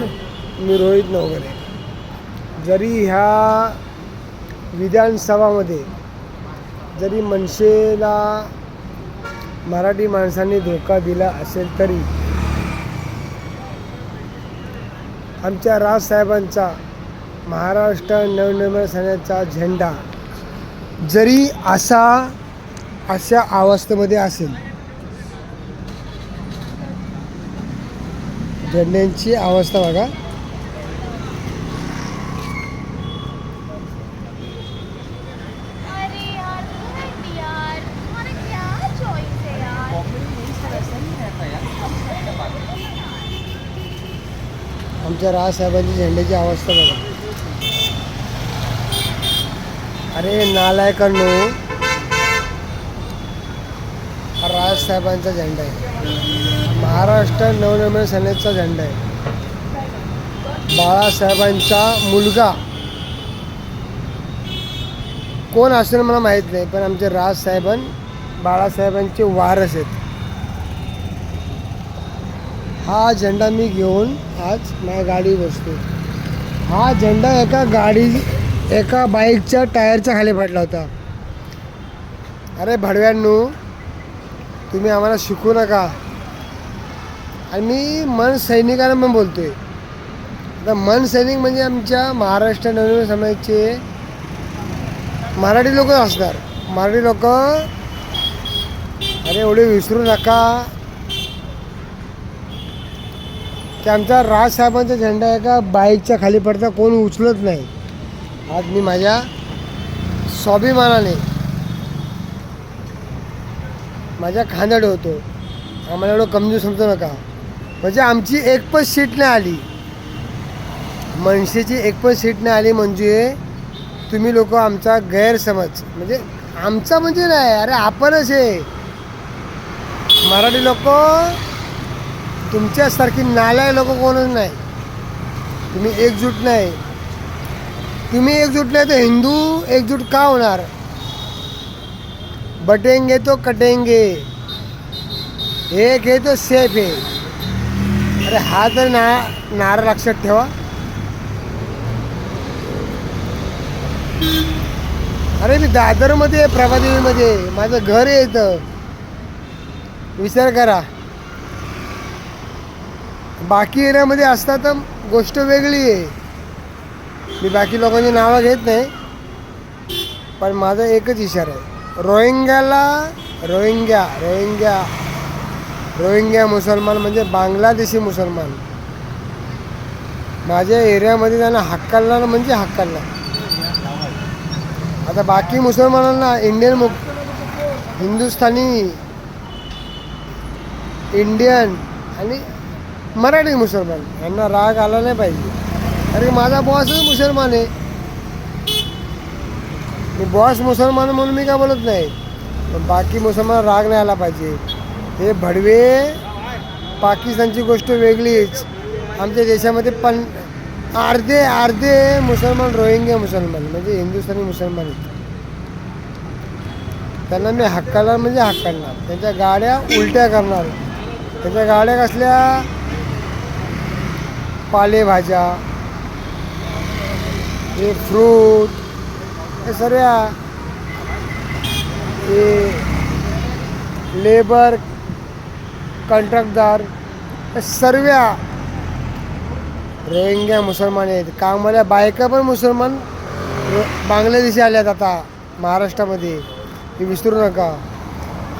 मी रोहित नवगरे. जरी ह्या विधानसभामध्ये जरी मनसेला मराठी माणसांनी धोका दिला असेल तरी आमच्या राजसाहेबांचा महाराष्ट्र नवनिर्माण सेनेचा झेंडा जरी असा अशा अवस्थेमध्ये असेल झेंड्यांची अवस्था बघा. आमच्या राजसाहेबांची झेंड्याची अवस्था बघा. अरे नालायकांनो हा राजसाहेबांचा झेंडा आहे. महाराष्ट्र नवनिर्माण सेनेचा झेंडा आहे. बाळासाहेबांचा मुलगा. कोण असेल मला माहीत नाही पण आमचे राजसाहेबां बाळासाहेबांचे वारस आहेत. हा झेंडा मी घेऊन आज माझ्या गाडी बसतो. हा झेंडा एका गाडी एका बाईकच्या टायरच्या खाली पडला होता. अरे भडव्यांनो तुम्ही आम्हाला शिकू नका. आणि मी मन सैनिकांना पण बोलतोय. आता मन सैनिक म्हणजे आमच्या महाराष्ट्र नवीन समाजाचे मराठी लोक असणार. मराठी लोक अरे एवढे विसरू नका. की आमचा राजसाहेबांचा झेंडा आहे का बाईकच्या खाली पडता कोण उचलत नाही. आज मी माझ्या स्वाभिमानाने माझ्या खांद्यात होतो. आम्हाला एवढं कमजोर समजू नका. म्हणजे आमची एक पण सीट नाही आली. मनसेची एक पण सीट नाही आली म्हणजे तुम्ही लोक आमचा गैरसमज. म्हणजे आमचा म्हणजे नाही अरे आपणच आहे मराठी लोक तुमच्यासारखी नालाय लोक कोणच नाही. तुम्ही एकजूट नाही. तुम्ही एकजूट नाही तर हिंदू एकजूट का होणार? बटेंगे तो कटेंगे. एक हे तो सेफ आहे. अरे हा तर ना नारा लक्षात ठेवा. अरे मी दादरमध्ये आहे प्रभादेवीमध्ये माझं घर आहे इथं. विचार करा. बाकी एरियामध्ये असता तर गोष्ट वेगळी आहे. मी बाकी लोकांची नावं घेत नाही. पण माझा एकच इशारा आहे. रोहिंग्याला रोहिंग्या रोहिंग्या. रोहिंग्या मुसलमान म्हणजे बांगलादेशी मुसलमान. माझ्या एरियामध्ये त्यांना हक्काला म्हणजे हक्काला आता बाकी मुसलमानांना इंडियन मु हिंदुस्थानी इंडियन आणि मराठी मुसलमान. यांना राग आला नाही पाहिजे. अरे माझा बॉसच मुसलमान आहे. मी बॉस मुसलमान म्हणून मी काय बोलत नाही. पण बाकी मुसलमान राग नाही आला पाहिजे. हे भडवे पाकिस्तानची गोष्ट वेगळीच. आमच्या देशामध्ये पण अर्धे अर्धे मुसलमान रोहिंग्या मुसलमान म्हणजे हिंदुस्थानी मुसलमान आहेत. त्यांना मी हक्काला म्हणजे हक्काला त्यांच्या गाड्या उलट्या करणार. त्यांच्या गाड्या कसल्या? पालेभाज्या हे फ्रूट हे सर्व हे लेबर कंत्राटदार सर्व रोहिंग्या मुसलमान आहेत. कामाला बायका पण मुसलमान. बांगलादेशी आल्यात आता महाराष्ट्रामध्ये. हे विसरू नका.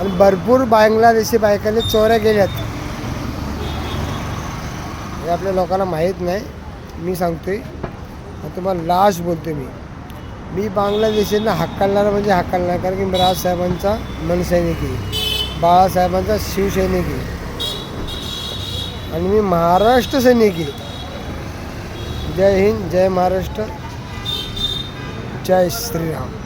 आणि भरपूर बांगलादेशी बायकांनी चोऱ्या गेल्यात. हे आपल्या लोकांना माहीत नाही. मी सांगतोय. आहे तुम्हाला लास्ट बोलतो मी. मी बांगलादेशींना हक्कालणार म्हणजे हक्कालणार कारण की मी राजसाहेबांचा मनसैनिक आहे. बाळासाहेबांचा शिवसैनिक आहे. आणि मी महाराष्ट्र सैनिक आहे. जय हिंद जय महाराष्ट्र जय श्रीराम.